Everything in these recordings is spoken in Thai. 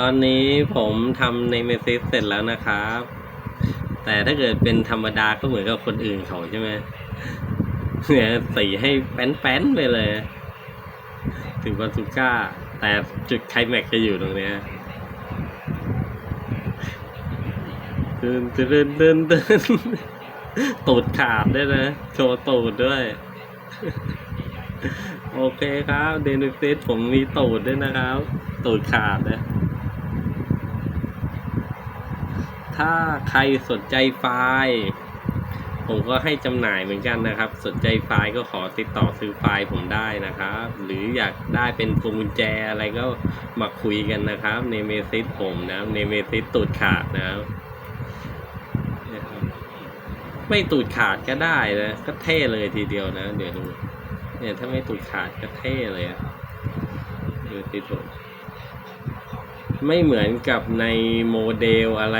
ตอนนี้ผมทำในเมซิสเสร็จแล้วนะครับ แต่ถ้าเกิดเป็นธรรมดาก็เหมือนกับคนอื่นเขาใช่ไหมเนี่ยสีให้แป้นๆไปเลย ถึงบาซูก้า แต่จุดไคลแม็กจะอยู่ตรงเนี้ยตื่นตื่นตื่นตื่นตูดขาดด้วยนะ โชว์ตูดด้วย โอเคครับ เดนิซิสผมมีตูดด้วยนะครับ ตูดขาดนะ ถ้าใครสนใจไฟล์ ผมก็ให้จำหน่ายเหมือนกันนะครับ สนใจไฟล์ก็ขอติดต่อซื้อไฟล์ผมได้นะครับ หรืออยากได้เป็นพวงกุญแจอะไรก็มาคุยกันนะครับในเมซิสผมนะในเมซิสตูดขาดนะครับไม่ตูดขาดก็ได้นะก็เท่เลยทีเดียวนะ เดี๋ยวดู เนี่ยถ้าไม่ตูดขาดก็เท่เลยอะดูติดผม ไม่เหมือนกับในโมเดลอะไร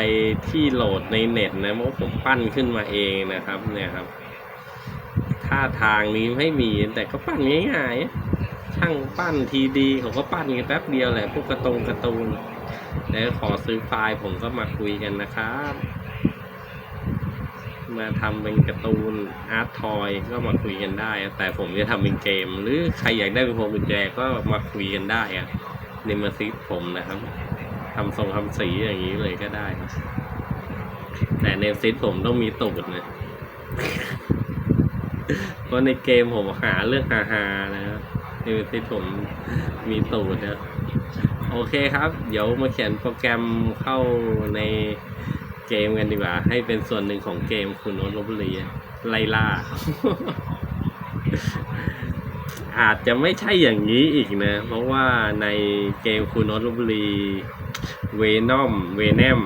ที่โหลดในเน็ตนะเพราะผมปั้นขึ้นมาเองนะครับ เนี่ยครับท่าทางนี้ไม่มีแต่ก็ปั้นง่ายๆ ช่างปั้นทีดีเขาก็ปั้นกันแป๊บเดียวแหละพวกกระตรงกร์ตูนแล้วขอซื้อไฟล์ผมก็มาคุยกันนะครับ มาทำเป็นการ์ตูนอาร์ตทอยก็มาคุยกันได้ แต่ผมจะทำเป็นเกม หรือใครอยากได้เป็นพวงกุญแจก็มาคุยกันได้อะในมาซิผมนะครับ ทำทรงทำสีอย่างนี้เลยก็ได้ครับแต่ในซิตผมต้องมีตูดนะเพราะในเกมผมหาเรื่องฮาๆนะครับในซิตผมมีตูดนะโอเคครับ เดี๋ยวมาเขียนโปรแกรมเข้าในเกมกันดีกว่า ให้เป็นส่วนหนึ่งของเกมคุณโน้ตลบบุรีไล่ล่า อาจจะไม่ใช่อย่างนี้อีกนะ เพราะว่าในเกมคุณโน้ตลบุรีเวนอมเวเนม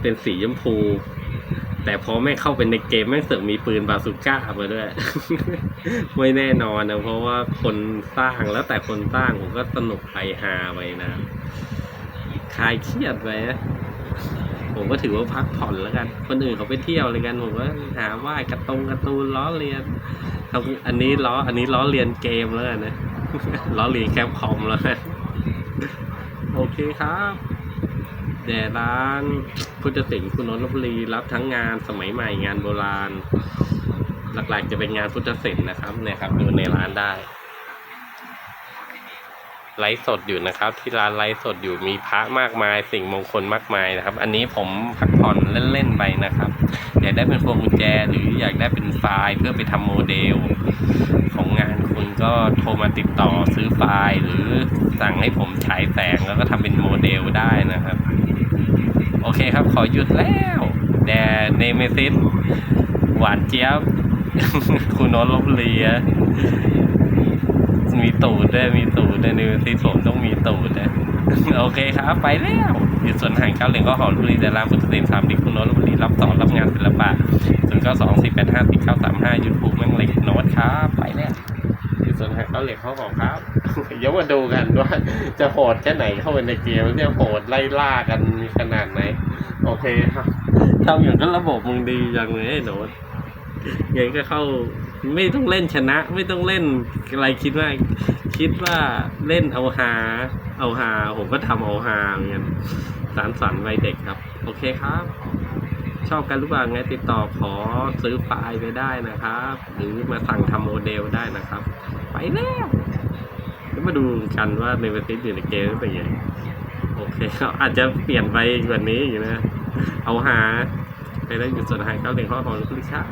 เป็นสีชมพู แต่พอแม่เข้าไปในเกมแม่งเสือกมีปืนบาซูก้ามาด้วย ไม่แน่นอนนะ เพราะว่าคนสร้างแล้วแต่คนสร้างผมก็สนุกไปฮาไปนะคลายเครียดไปนะผมก็ถือว่าพักผ่อนแล้วกัน คนอื่นเขาไปเที่ยวเลยกัน ผมก็หาว่ายกระตรงการ์ตูนล้อเลียน ครับอันนี้ล้ออันนี้ล้อเรียนเกมแล้วนะล้อเรียนแคปคอมแล้วนะโอเคครับแด่ร้านพุทธศิลป์คุณนนทบุรีรับทั้งงานสมัยใหม่งานโบราณ หลักๆจะเป็นงานพุทธศิลป์นะครับเนี่ยครับดูในร้านได้ ไลฟ์สดอยู่นะครับ ที่ร้านไลฟ์สดอยู่มีพระมากมาย สิ่งมงคลมากมายนะครับ อันนี้ผมพักผ่อนเล่นๆไปนะครับ อยากได้เป็นพวงกุญแจหรืออยากได้เป็นไฟล์เพื่อไปทำโมเดล ของงานคุณก็โทรมาติดต่อซื้อไฟล์หรือสั่งให้ผมฉายแสงแล้วก็ทำเป็นโมเดลได้นะครับ โอเคครับขอหยุดแล้วแดเนเมซิสหวานเจี๊ยบ คุณโนตลบเลีย มีตูดด้วยมีตูดด้วยในซีผมต้องมีตูดนะโอเคครับ ไปแล้วอยู่ส่วนห่างเก้าเหรียญก็หอรุรีแต่รามพุทธศิลป์สามดิคุณโน้ตลบุรีรับสอนรับงานศิลปะส่วนก็สองสี่แปดห้าสี่เก้าสามห้ายูทูบแม่งเหล็กโน้ตครับ ไปแล้วอยู่ส่วนห่างเก้าเหรียญเขาบอกครับเดี๋ยวมาดูกันว่าจะโหดแค่ไหนเข้าไปในเกมเนี่ยโหดไล่ล่ากันขนาดไหน โอเคครับทำอย่างนั้นระบบมึงดีจังเลยไอ้โน้ตไงก็เข้า ไม่ต้องเล่นชนะ ไม่ต้องเล่นอะไรคิดว่า คิดว่าเล่นเอาหา เอาหา ผมก็ทำเอาหาเหมือนกันสารสันวัยเด็กครับ โอเคครับ ชอบกันหรือเปล่าไงติดต่อขอซื้อไฟล์ไปได้นะครับ หรือมาสั่งทำโมเดลได้นะครับ ไปแล้วแล้วมาดูกันว่าในเวอร์ชันอยู่ในเกมเป็นยังไงโอเคครับอาจจะเปลี่ยนไปกว่านี้อยู่นะ เอาหาไปแล้วอยู่ส่วนหายเก้าเหรียญข้อของลูกค้า